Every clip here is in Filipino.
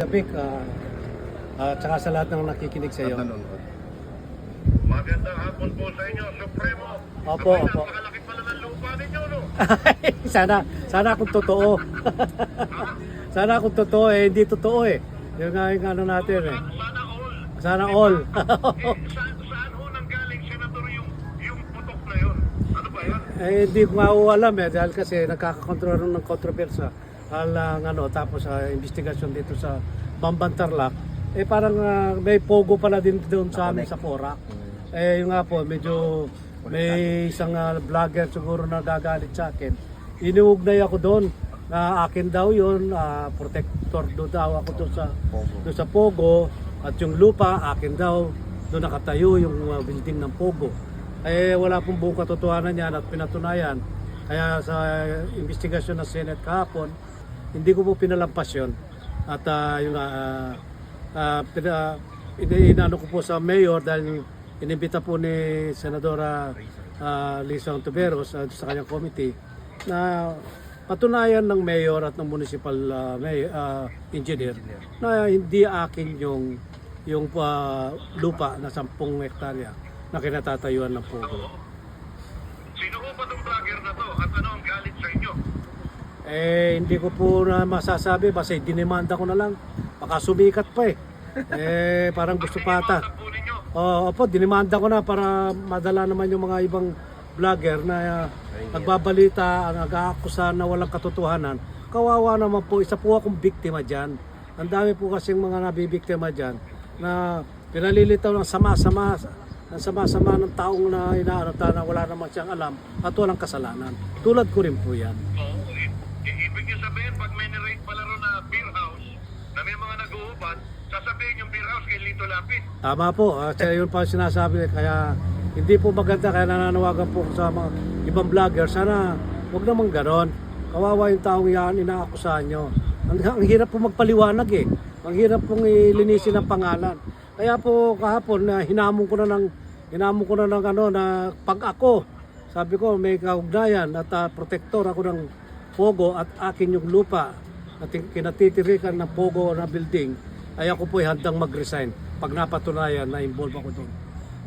Gabik, ah, at saka sa lahat ng nakikinig sa iyo. Magandang hapon po sa inyo, Supremo. Opo, Abay, opo. Napakalaki pala ng lupa ninyo, no? sana, sana kung totoo. sana kung totoo eh, hindi totoo eh. Yung nga yung ano natin eh. Sana all. Sana all. Eh, saan, saan ho nanggaling, Senator, yung, yung putok na yun? Ano ba yun? eh, hindi ko nga ho alam eh, dahil kasi nagkakakontrol ng kontrobersya. Alang ano, tapos sa investigasyon dito sa Bambantarlak, eh parang ah, may pogo pala din doon sa amin sa Porac. Eh yung nga po, medyo may isang ah, vlogger siguro na gagalit sa akin. Inuugnay ako doon na akin daw yun, ah, protector do daw ako doon sa, doon sa Pogo at yung lupa akin daw, doon nakatayo yung ah, building ng Pogo. Eh wala pong buong katotohanan yan at pinatunayan. Kaya sa investigasyon ng Senate kahapon, hindi ko po pinalampas yun. At ah, yung ah, ah, pina, inano ko po sa mayor dahil inimbita po ni Senadora uh, Lisa Ontiveros ah, sa kanyang committee na patunayan ng mayor at ng municipal ah, may, ah, engineer na hindi akin yung yung ah, lupa na 10 hektarya na kinatatayuan ng Pogo. Sino ho ba itong vlogger na to? At ano ang galit sa inyo? Eh, hindi ko po na masasabi. Basta dinimanda ko na lang. Baka sumikat pa eh. Eh, parang gusto pa ata. Oo, opo, dinimanda ko na para madala naman yung mga ibang vlogger na uh, nagbabalita, nag-aakusa na walang katotohanan. Kawawa naman po, isa po akong biktima dyan. Ang dami po kasing mga nabibiktima dyan na pinalilitaw ng sama-sama ng sama-sama ng taong na inaano na wala naman siyang alam at walang kasalanan. Tulad ko rin po yan. Oo. i- i- ibig niyo sabihin, pag may nirate pala ron na beer house, na may nag-uubad, sasabihin yung beer house kay Lito Lapid. Tama po, uh, yun pa sinasabi kaya hindi po maganda kaya nananawagan po sa mga ibang vlogger sana wag naman ganon. Kawawa yung taong yan inaakusahan nyo. Ang, ang hirap po magpaliwanag eh. Ang hirap pong ilinisin ang pangalan. Kaya po kahapon na hinamon ko na ng hinamon ko na ng ano na pag ako sabi ko may kaugnayan at ah, protector ako ng Pogo at akin yung lupa at kinatitirikan ng Pogo na building ay ako po ay handang mag-resign pag napatunayan na involved ako doon.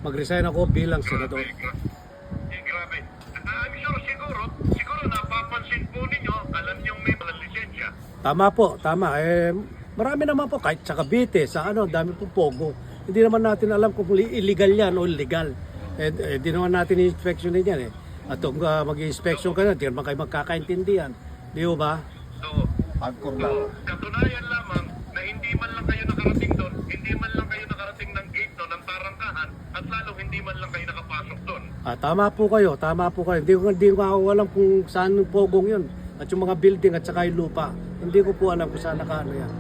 Mag-resign ako bilang senador. Eh, grabe. Ah, I'm sure siguro, siguro napapansin po ninyo, alam niyong may mga lisensya. Tama po, tama. Eh, marami naman po, kahit sa Cavite, sa ano, dami po Pogo. Hindi naman natin alam kung illegal yan o legal. Eh, eh, di naman natin i-inspection din yan eh. At kung uh, mag-inspection ka na, di naman kayo magkakaintindihan. Di ba? So, Hardcore so, katunayan lamang hindi man lang kayo nakarating ng gate doon, ng tarangkahan, at lalo hindi man lang kayo nakapasok doon. Ah, tama po kayo, tama po kayo. Hindi ko, hindi ko ako alam kung saan yung pogong yun. At yung mga building at saka yung lupa. Hindi ko po alam kung saan nakaano yan.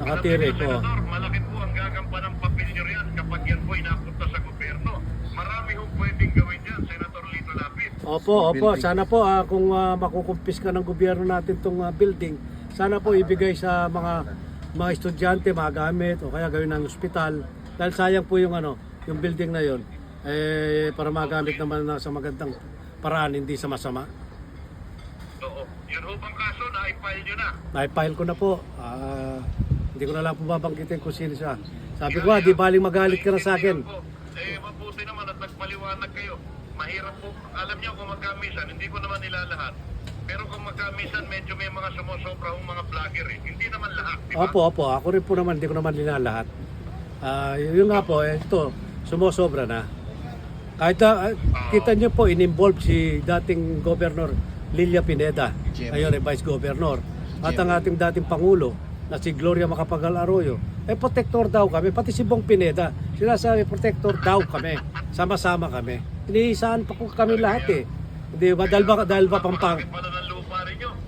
Niyo, Senador, malaki po ang gagampan ng papilyo riyan kapag yan po inapunta sa gobyerno. Marami ho pwedeng gawin dyan, Senator Lito Lapid. Opo, opo. Sana po ah, kung uh, makukumpis ka ng gobyerno natin itong building, sana po ibigay sa mga mga estudyante, mga gamit, o kaya gawin ng ospital. Dahil sayang po yung ano, yung building na yon eh, para magamit naman na sa magandang paraan, hindi sa masama. Oo. Yun ho bang kaso na i-file nyo na? Na-file ko na po. Ah, hindi ko na lang po babanggitin kung sino siya. Sabi ko, ah, di baling magalit ka na sa akin. Eh, mabuti naman at nagpaliwanag kayo. Mahirap po. Alam niyo kung magkamisan, hindi ko naman nilalahat. Pero kung magkamisan, medyo may mga sumusobra hong mga vlogger eh. Hindi naman lahat, di ba? Opo, opo. Ako rin po naman, hindi ko naman linalahat. Ah, yun nga po, eh, ito, sumusobra na. Kahit na, ah, kita niyo po, in-involve si dating Governor Lilia Pineda, GM. ngayon ay Vice Governor. At ang ating dating Pangulo, na si Gloria Macapagal Arroyo, eh protector daw kami, pati si Bong Pineda, sinasabi protector daw kami, sama-sama kami. Iniisaan pa po kami lahat eh. Hindi ba? Dahil ba, dahil ba pampang... Bakit pala ng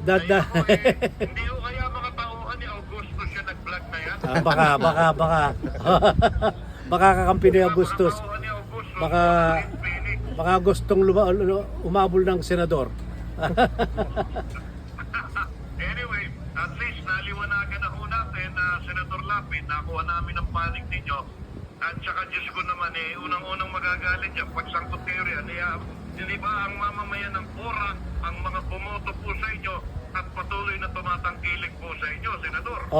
lupa rin nyo? Da- da- Ayun po, eh, hindi ko kaya mga tauhan ni Augusto siya nag-vlog na yan. Ah, baka, baka, baka. baka kakampi ni Augustus. Baka-. Baka gustong luma, umabol ng senador. Anyway, at least naliwanagan na ho natin na Senator Lapid, nakuha namin ang panig ninyo. At saka Diyos ko naman eh, unang-unang magagalit yan. Pag sangkot kayo riyan, eh, ah, hindi ba ang mamamayan ng Pora, ang mga bumoto po sa inyo, at patuloy na tumatangkilik po sa inyo, Senador.